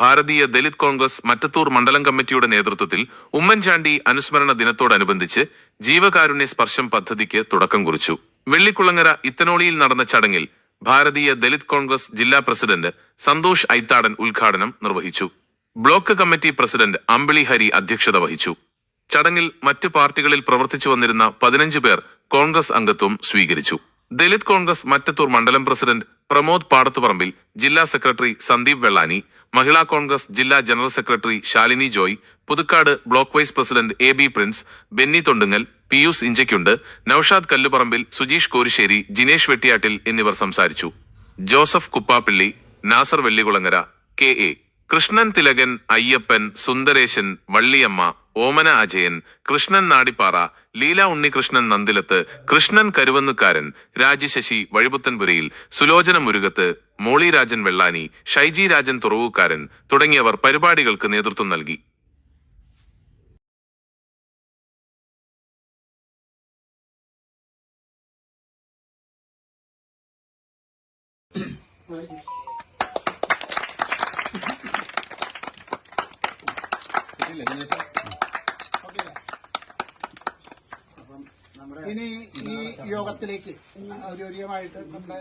ഭാരതീയ ദലിത് കോൺഗ്രസ് മറ്റത്തൂർ മണ്ഡലം കമ്മിറ്റിയുടെ നേതൃത്വത്തിൽ ഉമ്മൻചാണ്ടി അനുസ്മരണ ദിനത്തോടനുബന്ധിച്ച് ജീവകാരുണ്യ സ്പർശം പദ്ധതിക്ക് തുടക്കം കുറിച്ചു. വെള്ളിക്കുളങ്ങര ഇത്തനോളിയിൽ നടന്ന ചടങ്ങിൽ ഭാരതീയ ദലിത് കോൺഗ്രസ് ജില്ലാ പ്രസിഡന്റ് സന്തോഷ് ഐത്താടൻ ഉദ്ഘാടനം നിർവഹിച്ചു. Block committee president Ambili Hari അധ്യക്ഷത വഹിച്ചു. ചടങ്ങിൽ മറ്റു പാർട്ടികളിൽ പ്രവർത്തിച്ചു വന്നിരുന്ന പതിനഞ്ച് പേർ കോൺഗ്രസ് അംഗത്വം സ്വീകരിച്ചു. ദലിത് കോൺഗ്രസ് മറ്റത്തൂർ മണ്ഡലം പ്രസിഡന്റ് പ്രമോദ് പാടത്തുപറമ്പിൽ ജില്ലാ സെക്രട്ടറി സന്ദീപ് വെള്ളാനി മഹിളാ കോൺഗ്രസ് ജില്ലാ general secretary Shalini Joy Puthukkad block vice president A B Prince Benny Thondungal Pius Inchakkundu Noushad Kalluparambil Sujeesh Korissery Jinesh Vettiyattil എന്നിവർ സംസാരിച്ചു. ജോസഫ് കുപ്പാപ്പിള്ളി നാസർ വെള്ളികുളങ്ങര കെ എ കൃഷ്ണൻ തിലകൻ അയ്യപ്പൻ സുന്ദരേശൻ വള്ളിയമ്മ ഓമന അജയൻ കൃഷ്ണൻ നാടിപ്പാറ ലീല ഉണ്ണികൃഷ്ണൻ നന്ദിലത്ത് കൃഷ്ണൻ കരുവന്നുകാരൻ രാജശശി വഴിപുത്തൻപുരയിൽ സുലോചന മുരുകത്ത് മോളി രാജൻ വെള്ളാനി ഷൈജി രാജൻ തുറവുകാരൻ തുടങ്ങിയവർ പരിപാടികൾക്ക് നേതൃത്വം നൽകി. ഇനി ഈ യോഗത്തിലേക്ക് ഔദ്യോഗികമായിട്ട് നമ്മുടെ